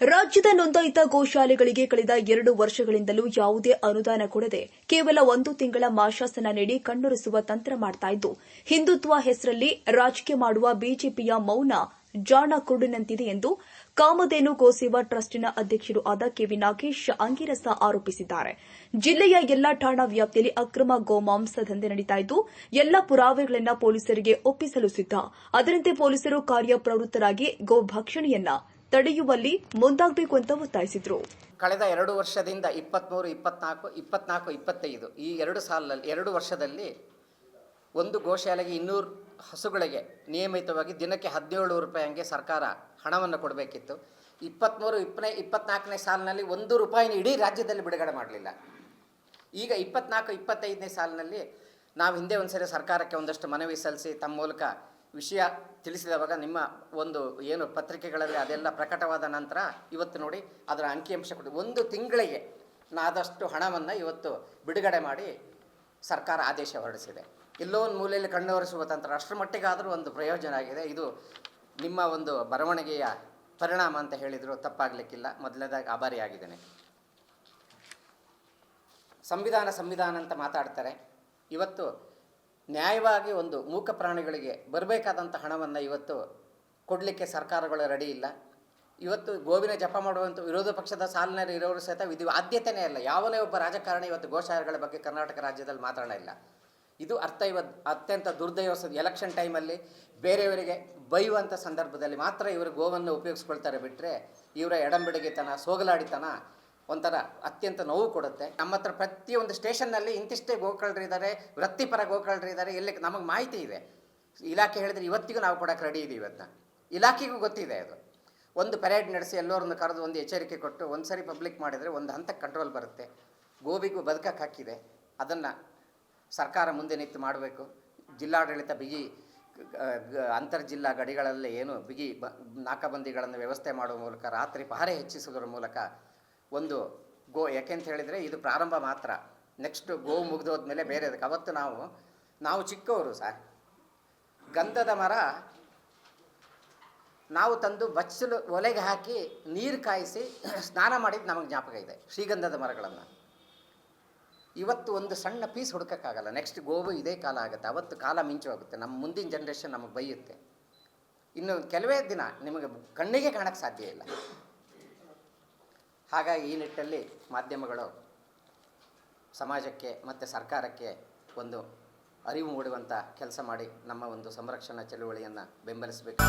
ರಾಜ್ಯದ ನೋಂದಾಯಿತ ಗೋಶಾಲೆಗಳಿಗೆ ಕಳೆದ ಎರಡು ವರ್ಷಗಳಿಂದಲೂ ಯಾವುದೇ ಅನುದಾನ ಕೊಡದೆ ಕೇವಲ ಒಂದು ತಿಂಗಳ ಮಾಶಾಸನ ನೀಡಿ ಕಣ್ಣೊರೆಸುವ ತಂತ್ರ ಮಾಡ್ತಾ ಇದ್ದು, ಹಿಂದುತ್ವ ಹೆಸರಲ್ಲಿ ರಾಜಕೀಯ ಮಾಡುವ ಬಿಜೆಪಿಯ ಮೌನ ಜಾಣ ಕುರುಡಿನಂತಿದೆ ಎಂದು ಕಾಮಧೇನು ಗೋಸೇವಾ ಟ್ರಸ್ಟಿನ ಅಧ್ಯಕ್ಷರು ಆದ ಕೆವಿ ನಾಗೇಶ್ ಅಂಗಿರಸ ಆರೋಪಿಸಿದ್ದಾರೆ. ಜಿಲ್ಲೆಯ ಎಲ್ಲಾ ಠಾಣಾ ವ್ಯಾಪ್ತಿಯಲ್ಲಿ ಅಕ್ರಮ ಗೋಮಾಂಸ ದಂಧೆ ನಡೀತಾ ಇದ್ದು, ಎಲ್ಲ ಪುರಾವೆಗಳನ್ನು ಪೊಲೀಸರಿಗೆ ಒಪ್ಪಿಸಲು ಸಿದ್ದ ಅದರಂತೆ ಪೊಲೀಸರು ಕಾರ್ಯಪ್ರವೃತ್ತರಾಗಿ ಗೋಭಕ್ಷಣೆಯನ್ನ ತಡೆಯುವಲ್ಲಿ ಮುಂದಾಗಬೇಕು ಅಂತ ಒತ್ತಾಯಿಸಿದರು. ಕಳೆದ ಎರಡು ವರ್ಷದಿಂದ ಇಪ್ಪತ್ತ್ಮೂರು ಇಪ್ಪತ್ನಾಲ್ಕು ಇಪ್ಪತ್ನಾಲ್ಕು, ಇಪ್ಪತ್ತೈದು ಈ ಎರಡು ಸಾಲಲ್ಲಿ ಎರಡು ವರ್ಷದಲ್ಲಿ ಒಂದು ಗೋಶಾಲೆಗೆ ಇನ್ನೂರು ಹಸುಗಳಿಗೆ ನಿಯಮಿತವಾಗಿ ದಿನಕ್ಕೆ ಹದಿನೇಳು ರೂಪಾಯಿ ಹಂಗೆ ಸರ್ಕಾರ ಹಣವನ್ನು ಕೊಡಬೇಕಿತ್ತು. ಇಪ್ಪತ್ತ್ಮೂರು ಇಪ್ಪನೇ ಇಪ್ಪತ್ನಾಲ್ಕನೇ ಸಾಲಿನಲ್ಲಿ ಒಂದು ರೂಪಾಯಿನ ಇಡೀ ರಾಜ್ಯದಲ್ಲಿ ಬಿಡುಗಡೆ ಮಾಡಲಿಲ್ಲ. ಈಗ ಇಪ್ಪತ್ನಾಲ್ಕು, ಇಪ್ಪತ್ತೈದನೇ ಸಾಲಿನಲ್ಲಿ ನಾವು ಹಿಂದೆ ಒಂದ್ಸರಿ ಸರ್ಕಾರಕ್ಕೆ ಒಂದಷ್ಟು ಮನವಿ ಸಲ್ಲಿಸಿ, ತಮ್ಮ ಮೂಲಕ ವಿಷಯ ತಿಳಿಸಿದವಾಗ ನಿಮ್ಮ ಒಂದು ಏನು ಪತ್ರಿಕೆಗಳಲ್ಲಿ ಅದೆಲ್ಲ ಪ್ರಕಟವಾದ ನಂತರ ಇವತ್ತು ನೋಡಿ ಅದರ ಅಂಕಿಅಂಶ ಕೊಟ್ಟು ಒಂದು ತಿಂಗಳಿಗೆ ನಾದಷ್ಟು ಹಣವನ್ನು ಇವತ್ತು ಬಿಡುಗಡೆ ಮಾಡಿ ಸರ್ಕಾರ ಆದೇಶ ಹೊರಡಿಸಿದೆ. ಎಲ್ಲೋ ಒಂದು ಮೂಲೆಯಲ್ಲಿ ಕಣ್ಣೊರೆಸುವ ತಂತ್ರ ಅಷ್ಟರ ಮಟ್ಟಿಗಾದರೂ ಒಂದು ಪ್ರಯೋಜನ ಆಗಿದೆ. ಇದು ನಿಮ್ಮ ಒಂದು ಬರವಣಿಗೆಯ ಪರಿಣಾಮ ಅಂತ ಹೇಳಿದರೂ, ತಪ್ಪಾಗಲಿಕ್ಕಿಲ್ಲ. ಮೊದಲನೇದಾಗಿ ಆಭಾರಿಯಾಗಿದ್ದೇನೆ ಸಂವಿಧಾನ ಸಂವಿಧಾನ ಅಂತ ಮಾತಾಡ್ತಾರೆ. ಇವತ್ತು ನ್ಯಾಯವಾಗಿ ಒಂದು ಮೂಕ ಪ್ರಾಣಿಗಳಿಗೆ ಬರಬೇಕಾದಂಥ ಹಣವನ್ನು ಇವತ್ತು ಕೊಡಲಿಕ್ಕೆ ಸರ್ಕಾರಗಳು ರೆಡಿ ಇಲ್ಲ. ಇವತ್ತು ಗೋವಿನ ಜಪ ಮಾಡುವಂಥ ವಿರೋಧ ಪಕ್ಷದ ಸಾಲಿನಲ್ಲಿ ಇರೋರು ಸಹಿತ ಇದು ಆದ್ಯತೆಯೇ ಇಲ್ಲ ಯಾವನೇ ಒಬ್ಬ ರಾಜಕಾರಣಿ ಇವತ್ತು ಗೋಶಾಲೆಗಳ ಬಗ್ಗೆ ಕರ್ನಾಟಕ ರಾಜ್ಯದಲ್ಲಿ ಮಾತಾಡಲಿಲ್ಲ ಇದು ಅರ್ಥ ಇವತ್ತು ಅತ್ಯಂತ ದುರ್ದೈವ ಎಲೆಕ್ಷನ್ ಟೈಮಲ್ಲಿ ಬೇರೆಯವರಿಗೆ ಬೈಯುವಂಥ ಸಂದರ್ಭದಲ್ಲಿ ಮಾತ್ರ ಇವರು ಗೋವನ್ನು ಉಪಯೋಗಿಸ್ಕೊಳ್ತಾರೆ ಬಿಟ್ಟರೆ ಇವರ ಎಡಂಬಿಡಗಿತನ, ಸೋಗಲಾಡಿತನ ಒಂಥರ ಅತ್ಯಂತ ನೋವು ಕೊಡುತ್ತೆ. ನಮ್ಮ ಹತ್ರ ಪ್ರತಿಯೊಂದು ಸ್ಟೇಷನ್ನಲ್ಲಿ ಇಂತಿಷ್ಟೇ ಗೋಕಳ್ಳರಿದ್ದಾರೆ ವೃತ್ತಿಪರ ಗೋಕಳ್ಳರಿದ್ದಾರೆ ಎಲ್ಲಿ ನಮಗೆ ಮಾಹಿತಿ ಇದೆ. ಇಲಾಖೆ ಹೇಳಿದ್ರೆ ಇವತ್ತಿಗೂ ನಾವು ಕೊಡೋಕೆ ರೆಡಿ ಇದ್ದೀವಿ ಅದನ್ನ ಇಲಾಖೆಗೂ ಗೊತ್ತಿದೆ ಅದು. ಒಂದು ಪೆರೇಡ್ ನಡೆಸಿ ಎಲ್ಲರನ್ನು ಕರೆದು ಒಂದು ಎಚ್ಚರಿಕೆ ಕೊಟ್ಟು ಒಂದು ಸರಿ ಪಬ್ಲಿಕ್ ಮಾಡಿದರೆ ಒಂದು ಹಂತಕ್ಕೆ ಕಂಟ್ರೋಲ್ ಬರುತ್ತೆ. ಗೋಬಿಗೂ ಬದುಕಕ್ಕೆ ಹಾಕಿದೆ. ಅದನ್ನು ಸರ್ಕಾರ ಮುಂದೆ ನಿಂತು ಮಾಡಬೇಕು. ಜಿಲ್ಲಾಡಳಿತ ಬಿಗಿ ಅಂತರ್ಜಿಲ್ಲಾ ಗಡಿಗಳಲ್ಲಿ ಏನು ಬಿಗಿ ಬ, ನಾಕಾಬಂದಿಗಳನ್ನು ವ್ಯವಸ್ಥೆ ಮಾಡುವ ಮೂಲಕ ರಾತ್ರಿ ಪಹರೆ ಹೆಚ್ಚಿಸುವುದರ ಮೂಲಕ ಒಂದು ಗೋ, ಯಾಕೆಂತ ಹೇಳಿದರೆ ಇದು ಪ್ರಾರಂಭ ಮಾತ್ರ. ನೆಕ್ಸ್ಟ್ ಗೋ ಮುಗಿದೋದ್ಮೇಲೆ ಬೇರೆ ಅದಕ್ಕೆ ಅವತ್ತು ನಾವು ನಾವು ಚಿಕ್ಕವರು ಸರ್ ಗಂಧದ ಮರ, ನಾವು ತಂದು ಬಚ್ಚಲು ಒಲೆಗೆ ಹಾಕಿ ನೀರು ಕಾಯಿಸಿ ಸ್ನಾನ ಮಾಡಿದ್ದು ನಮಗೆ ಜ್ಞಾಪಕ ಇದೆ, ಶ್ರೀಗಂಧದ ಮರಗಳನ್ನು. ಇವತ್ತು ಒಂದು ಸಣ್ಣ ಪೀಸ್ ಹುಡುಕೋಕ್ಕಾಗಲ್ಲ. ನೆಕ್ಸ್ಟ್ ಗೋವು ಇದೇ ಕಾಲ ಆಗುತ್ತೆ. ಅವತ್ತು ಕಾಲ ಮಿಂಚು ಹೋಗುತ್ತೆ ನಮ್ಮ ಮುಂದಿನ ಜನ್ರೇಷನ್ ನಮಗೆ ಬೈಯುತ್ತೆ. ಇನ್ನು ಕೆಲವೇ ದಿನ ನಿಮಗೆ ಕಣ್ಣಿಗೆ ಕಾಣಕ್ಕೆ ಸಾಧ್ಯ ಇಲ್ಲ. ಹಾಗಾಗಿ ಈ ನಿಟ್ಟಲ್ಲಿ ಮಾಧ್ಯಮಗಳು ಸಮಾಜಕ್ಕೆ ಮತ್ತು ಸರ್ಕಾರಕ್ಕೆ ಒಂದು ಅರಿವು ಮೂಡುವಂಥ ಕೆಲಸ ಮಾಡಿ ನಮ್ಮ ಒಂದು ಸಂರಕ್ಷಣಾ ಚಳುವಳಿಯನ್ನು ಬೆಂಬಲಿಸಬೇಕು.